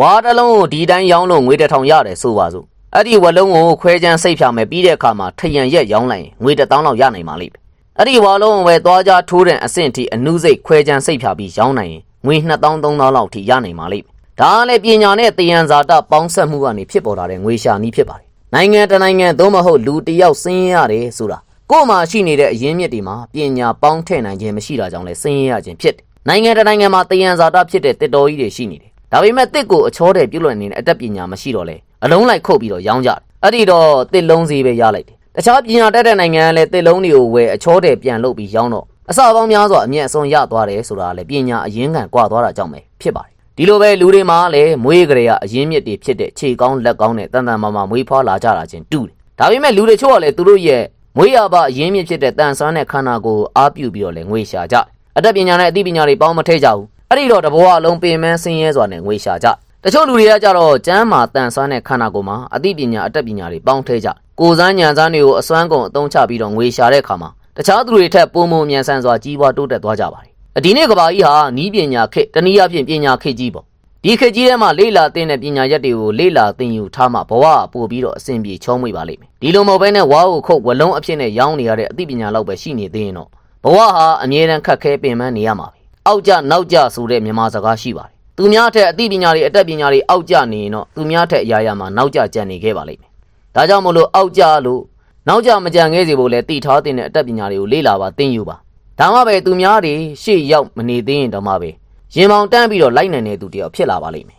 ဝါတစ်လုံးကိုဒီတိုင်းရောင်းလို့ငွေတစ်ထောင်ရတယ်ဆိုပါစို့အဲ့ဒီဝက်လုံးကိုခွဲချမ်းစိတ်ဖြာမယ်ပြီးတဲ့အခါမှာထရံရက်ရောင်းလိုက်ရင်ငွေတစ်သောင်းလောက်ရနိုင်ပါလိမ့်မယ်အဲ့ဒီဝါလုံးကိုပဲသွားကြထိုးတဲ့အဆင့်ထိအနုစိတ်ခွဲချမ်းစိတ်ဖြာပြီးရောင်းနိုင်ရင်ငွေ2000 3000လောက်ထိရနိုင်ပါလိမ့်မယ်ဒါကလည်းပညာနဲ့တယံဇာတပေါင်းဆက်မှုကနေဖြစ်ပေါ်လာတဲ့ငွေရှာနည်းဖြစ်ပါတယ်နိုင်ငံတစ်နိုင်ငံသို့မဟုတ်လူတစ်ယောက်စင်းရရတယ်ဆိုတာကိုယ်မှာရှိနေတဲ့အရင်းမြစ်တွေမှာပညာပေါင်းထည့်နိုင်ခြင်းမရှိတာကြောင့်လဲစင်းရရခြင်းဖြစ်တယ်နိုင်ငံတစ်နိုင်ငံမှာတယံဇာတဖြစ်တဲ့တစ်တော်ကြီးတွေရှိနေတယ် ဒါပေမဲ့တစ်ကိုအချောတဲ့ပြုတ်လွှတ်နေတဲ့အတတ်ပညာမရှိတော့လဲအလုံးလိုက်ခုတ်ပြီးတော့ရောင်းကြတယ်အဲ့ဒီတော့တစ်လုံးစီပဲရလိုက်တယ်တခြားပညာတတ်တဲ့နိုင်ငံကလည်းတစ်လုံးတွေကိုဝယ်အချောတဲ့ပြန်လုပ်ပြီးရောင်းတော့အစပေါင်းများစွာအမြတ်အစွန်းရသွားတယ်ဆိုတာလည်းပညာအရင်းခံကွာသွားတာကြောင့်ပဲဖြစ်ပါတယ်ဒီလိုပဲလူတွေမှာလည်းမွေးကြရအရင်းမြစ်တွေဖြစ်တဲ့ခြေကောင်းလက်ကောင်းနဲ့တန်တန်မာမာမွေးဖွားလာကြတာချင်းတူတယ်ဒါပေမဲ့လူတွေချို့ကလည်းသူတို့ရဲ့မွေးရပါအရင်းမြစ်ဖြစ်တဲ့တန်ဆန်းတဲ့ခန္ဓာကိုယ်အားပြုပြီးတော့လည်းငွေရှာကြတယ်အတတ်ပညာနဲ့အသိပညာတွေပေါင်းမထည့်ကြဘူး အဲ့ဒီတော့တဘောအလုံးပင်မဆင်းရဲစွာနဲ့ငွေရှာကြတချို့လူတွေကကြတော့ကျမ်းမာတန်ဆွမ်းတဲ့ခန္ဓာကိုယ်မှာအသိပညာအတတ်ပညာတွေပေါင်းထည့်ကြကိုယ်စမ်းညံစမ်းတွေကိုအစွမ်းကုန်အသုံးချပြီးတော့ငွေရှာတဲ့အခါမှာတခြားသူတွေထက်ပိုမိုမြန်ဆန်စွာကြီးပွားတိုးတက်သွားကြပါတယ်အဒီနေ့ကဘာကြီးဟာနီးပညာခေတ်တနည်းအားဖြင့်ပညာခေတ်ကြီးပေါ့ဒီခေတ်ကြီးထဲမှာလေ့လာသင်တဲ့ပညာရက်တွေကိုလေ့လာသင်ယူထားမှဘဝပို့ပြီးတော့အဆင်ပြေချောမွေ့ပါလိမ့်မယ်ဒီလိုမဟုတ်ဘဲနဲ့ဝါကိုခုတ်ဝလုံးအဖြစ်နဲ့ရောင်းနေရတဲ့အသိပညာလောက်ပဲရှိနေသေးရင်တော့ဘဝဟာအမြဲတမ်းခက်ခဲပင်ပန်းနေရမှာပဲ အောက်ကြနောက်ကြဆိုတဲ့မြန်မာစကားရှိပါတယ်သူများထက်အသိပညာတွေအတတ်ပညာတွေအောက်ကျနေရင်တော့သူများထက်အရာရာမှာနောက်ကျကျန်နေခဲ့ပါလိမ့်မယ်ဒါကြောင့်မို့လို့အောက်ကျလို့နောက်ကျမကြံခဲ့စေဖို့လဲတည်ထားတဲ့အတတ်ပညာတွေကိုလေ့လာပါသင်ယူပါဒါမှပဲသူများတွေရှေ့ရောက်မနေသေးရင်တော့မှပဲရင်မောင်တန်းပြီးတော့လိုက်နိုင်တဲ့သူတယောက်ဖြစ်လာပါလိမ့်မယ်